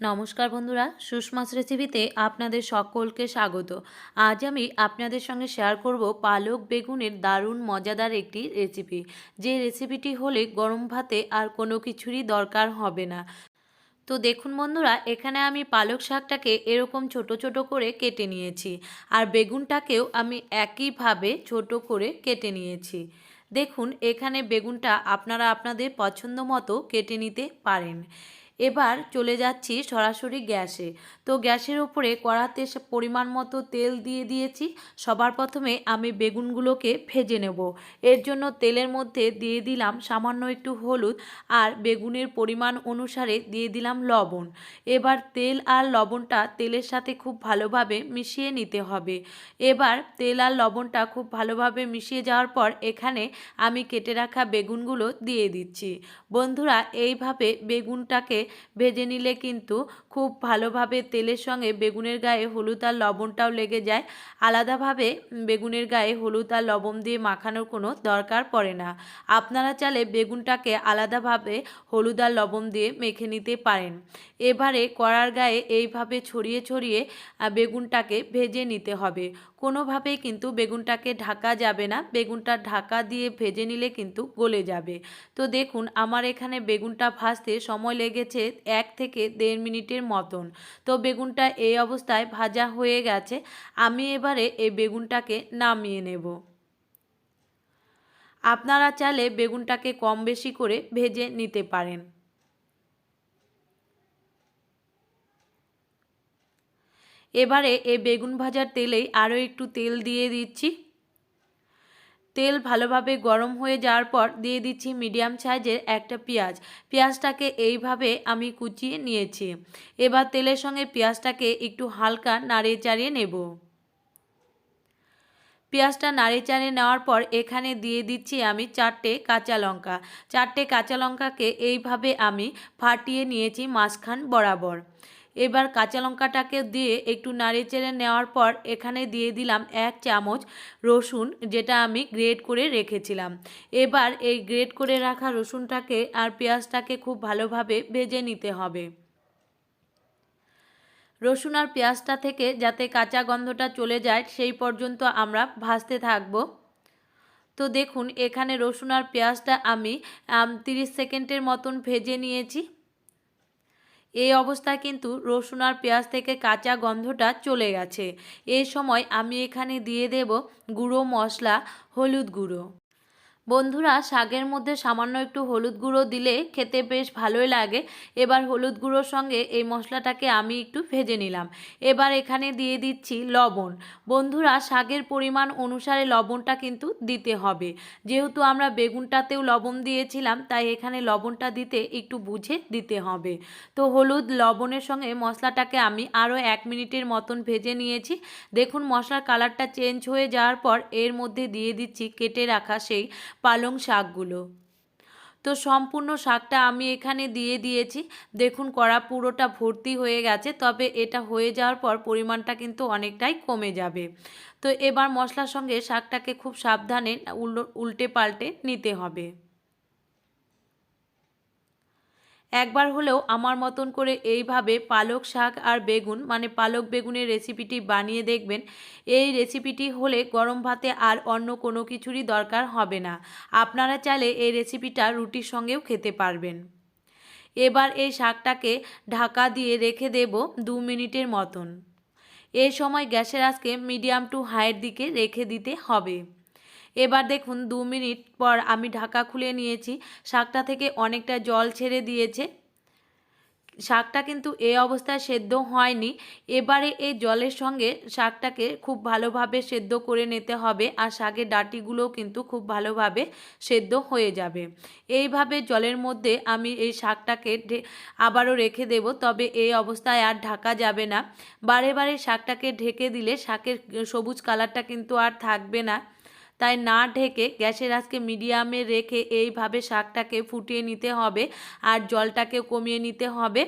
নমস্কার বন্ধুরা সুষমাস রেসিপিতে আপনাদের সকলকে স্বাগত। আজ আমি আপনাদের সঙ্গে শেয়ার করব পালক বেগুনের দারুণ মজাদার একটি রেসিপি যে রেসিপিটি হলে গরম ভাতে আর কোনো কিছুরই দরকার হবে না। তো দেখুন বন্ধুরা, এখানে আমি পালক শাকটাকে এরকম ছোট ছোট করে কেটে নিয়েছি। আর বেগুনটাকেও আমি একইভাবে ছোট করে কেটে নিয়েছি। দেখুন, এখানে বেগুনটা আপনারা আপনাদের পছন্দ মতো কেটে নিতে পারেন। এবার চলে যাচ্ছি সরাসরি গ্যাসে। তো গ্যাসের ওপরে কড়াতে পরিমাণ মতো তেল দিয়ে দিয়েছি। সবার প্রথমে আমি বেগুনগুলোকে ভেজে নেব। এর জন্য তেলের মধ্যে দিয়ে দিলাম সামান্য একটু হলুদ আর বেগুনের পরিমাণ অনুসারে দিয়ে দিলাম লবণ। এবার তেল আর লবণটা তেলের সাথে খুব ভালোভাবে মিশিয়ে নিতে হবে। এবার তেল আর লবণটা খুব ভালোভাবে মিশিয়ে যাওয়ার পর এখানে আমি কেটে রাখা বেগুনগুলো দিয়ে দিচ্ছি। বন্ধুরা, এইভাবে বেগুনটাকে ভেজে নিলে কিন্তু খুব ভালোভাবে তেলের সঙ্গে বেগুনের গায়ে হলুদ আর লবণটাও লেগে যায়। আলাদাভাবে বেগুনের গায়ে হলুদ আর লবণ দিয়ে মাখানোর কোনো দরকার পড়ে না। আপনারা চাইলে বেগুনটাকে আলাদাভাবে হলুদ আর লবণ দিয়ে মেখে নিতে পারেন। এবারে কড়ার গায়ে এইভাবে ছড়িয়ে ছড়িয়ে বেগুনটাকে ভেজে নিতে হবে। কোনোভাবেই কিন্তু বেগুনটাকে ঢাকা যাবে না। বেগুনটা ঢাকা দিয়ে ভেজে নিলে কিন্তু গলে যাবে। তো দেখুন, আমার এখানে বেগুনটা ভাজতে সময় লেগেছে এক থেকে দেড় মিনিটের মতন। তো বেগুনটা এই অবস্থায় ভাজা হয়ে গেছে। আমি এবারে এই বেগুনটাকে নামিয়ে নেব। আপনারা চাইলে বেগুনটাকে কম বেশি করে ভেজে নিতে পারেন। এবারে এই বেগুন ভাজার তেলেই আরও একটু তেল দিয়ে দিচ্ছি। তেল ভালোভাবে গরম হয়ে যাওয়ার পর দিয়ে দিচ্ছি মিডিয়াম সাইজের একটা পেঁয়াজ। পেঁয়াজটাকে এইভাবে আমি কুচিয়ে নিয়েছি। এবার তেলের সঙ্গে পেঁয়াজটাকে একটু হালকা নাড়িয়ে চাড়িয়ে নেব। পেঁয়াজটা নাড়ে চাড়ে নেওয়ার পর এখানে দিয়ে দিচ্ছি আমি চারটে কাঁচা লঙ্কা। চারটে কাঁচা লঙ্কাকে এইভাবে আমি ফাটিয়ে নিয়েছি মাঝখান বরাবর। এবার কাঁচা লঙ্কাটাকে দিয়ে একটু নাড়িয়ে চেড়ে নেওয়ার পর এখানে দিয়ে দিলাম এক চামচ রসুন, যেটা আমি গ্রেড করে রেখেছিলাম। এবার এই গ্রেড করে রাখা রসুনটাকে আর পেঁয়াজটাকে খুব ভালোভাবে ভেজে নিতে হবে। রসুন আর পেঁয়াজটা থেকে যাতে কাঁচা গন্ধটা চলে যায়, সেই পর্যন্ত আমরা ভাজতে থাকব। তো দেখুন, এখানে রসুন আর পেঁয়াজটা আমি, তিরিশ সেকেন্ডের মতন ভেজে নিয়েছি। এই অবস্থায় কিন্তু রসুন আর পেঁয়াজ থেকে কাঁচা গন্ধটা চলে গেছে। এই সময় আমি এখানে দিয়ে দেব গুঁড়ো মশলা, হলুদ গুঁড়ো। বন্ধুরা, শাকের মধ্যে সামান্য একটু হলুদ গুঁড়ো দিলে খেতে বেশ ভালোই লাগে। এবার হলুদ গুঁড়োর সঙ্গে এই মশলাটাকে আমি একটু ভেজে নিলাম। এবার এখানে দিয়ে দিচ্ছি লবণ। বন্ধুরা, শাকের পরিমাণ অনুসারে লবণটা কিন্তু দিতে হবে। যেহেতু আমরা বেগুনটাতেও লবণ দিয়েছিলাম, তাই এখানে লবণটা দিতে একটু বুঝে দিতে হবে। তো হলুদ লবণের সঙ্গে মশলাটাকে আমি আরও এক মিনিটের মতন ভেজে নিয়েছি। দেখুন, মশলার কালারটা চেঞ্জ হয়ে যাওয়ার পর এর মধ্যে দিয়ে দিচ্ছি কেটে রাখা সেই পালং শাকগুলো। তো সম্পূর্ণ শাকটা আমি এখানে দিয়ে দিয়েছি। দেখুন কড়া পুরোটা ভর্তি হয়ে গেছে, তবে এটা হয়ে যাওয়ার পর পরিমাণটা কিন্তু অনেকটাই কমে যাবে। তো এবার মশলার সঙ্গে শাকটাকে খুব সাবধানে উল্টে পাল্টে নিতে হবে। একবার হলেও আমার মতন করে এইভাবে পালক শাক আর বেগুন মানে পালক বেগুনের রেসিপিটি বানিয়ে দেখবেন। এই রেসিপিটি হলে গরম ভাতে আর অন্য কোনো কিছুরই দরকার হবে না। আপনারা চাইলে এই রেসিপিটা রুটির সঙ্গেও খেতে পারবেন। এবার এই শাকটাকে ঢাকা দিয়ে রেখে দেব দু মিনিটের মতন। এই সময় গ্যাসের আজকে মিডিয়াম টু হাইয়ের দিকে রেখে দিতে হবে। এবার দেখুন দু মিনিট পর আমি ঢাকা খুলে নিয়েছি। শাকটা থেকে অনেকটা জল ছেড়ে দিয়েছে। শাকটা কিন্তু এই অবস্থায় সেদ্ধ হয়নি। এবারে এই জলের সঙ্গে শাকটাকে খুব ভালোভাবে সেদ্ধ করে নিতে হবে আর শাকের ডাটিগুলোও কিন্তু খুব ভালোভাবে সেদ্ধ হয়ে যাবে। এইভাবে জলের মধ্যে আমি এই শাকটাকে আবারও রেখে দেব। তবে এই অবস্থায় আর ঢাকা যাবে না। বারে বারে শাকটাকে ঢেকে দিলে শাকের সবুজ কালারটা কিন্তু আর থাকবে না। তাই না ঢেকে গ্যাসের আজকে মিডিয়ামে রেখে এইভাবে শাকটাকে ফুটিয়ে নিতে হবে আর জলটাকে কমিয়ে নিতে হবে।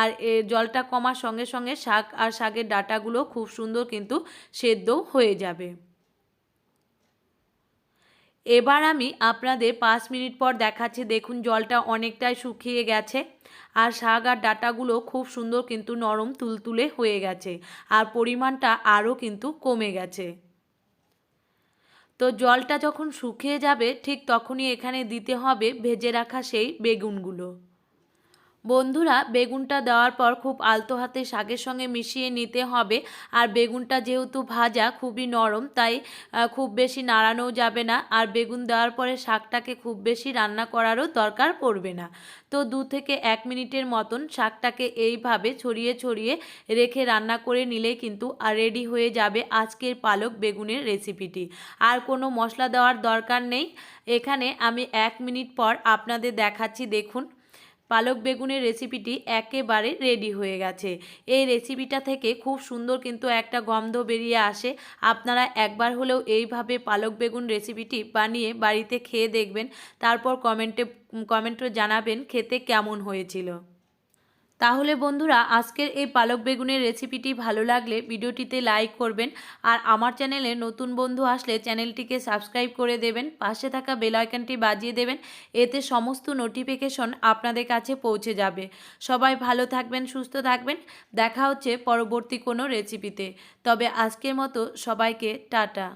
আর জলটা কমার সঙ্গে সঙ্গে শাক আর শাকের ডাটাগুলো খুব সুন্দর কিন্তু সেদ্ধ হয়ে যাবে। এবার আমি আপনাদের পাঁচ মিনিট পর দেখাচ্ছি, দেখুন জলটা অনেকটাই শুকিয়ে গেছে। আর শাক আর ডাটাগুলো খুব সুন্দর কিন্তু নরম তুলতুলে হয়ে গেছে। আর পরিমাণটা আরও কিন্তু কমে গেছে। তো জলটা যখন শুকিয়ে যাবে ঠিক তখনই এখানে দিতে হবে ভেজে রাখা সেই বেগুনগুলো। বন্ধুরা, বেগুনটা দেওয়ার পর খুব আলতো হাতে শাকের সঙ্গে মিশিয়ে নিতে হবে। আর বেগুনটা যেহেতু ভাজা, খুবই নরম, তাই খুব বেশি নাড়ানোও যাবে না। আর বেগুন দেওয়ার পরে শাকটাকে খুব বেশি রান্না করারও দরকার পড়বে না। তো দু থেকে এক মিনিটের মতন শাকটাকে এইভাবে ছড়িয়ে ছড়িয়ে রেখে রান্না করে নিলেই কিন্তু রেডি হয়ে যাবে আজকের পালক বেগুনের রেসিপিটি। আর কোনো মশলা দেওয়ার দরকার নেই। এখানে আমি এক মিনিট পর আপনাদের দেখাচ্ছি, দেখুন। পালক বেগুনের রেসিপিটি একেবারে রেডি হয়ে গেছে। এই রেসিপিটা থেকে খুব সুন্দর কিন্তু একটা গন্ধ বেরিয়ে আসে। আপনারা একবার হলেও এইভাবে পালক বেগুন রেসিপিটি বানিয়ে বাড়িতে খেয়ে দেখবেন। তারপর কমেন্টে কমেন্টে জানাবেন খেতে কেমন হয়েছিল। তাহলে বন্ধুরা, আজকের এই পালক বেগুনের রেসিপিটি ভালো লাগলে ভিডিওটিতে লাইক করবেন আর আমার চ্যানেলে নতুন বন্ধু আসলে চ্যানেলটিকে সাবস্ক্রাইব করে দেবেন, পাশে থাকা বেল আইকনটি বাজিয়ে দেবেন, এতে সমস্ত নোটিফিকেশন আপনাদের কাছে পৌঁছে যাবে। সবাই ভালো থাকবেন, সুস্থ থাকবেন, দেখা হচ্ছে পরবর্তী কোনো রেসিপিতে তবে আজকের মতো সবাইকে টাটা।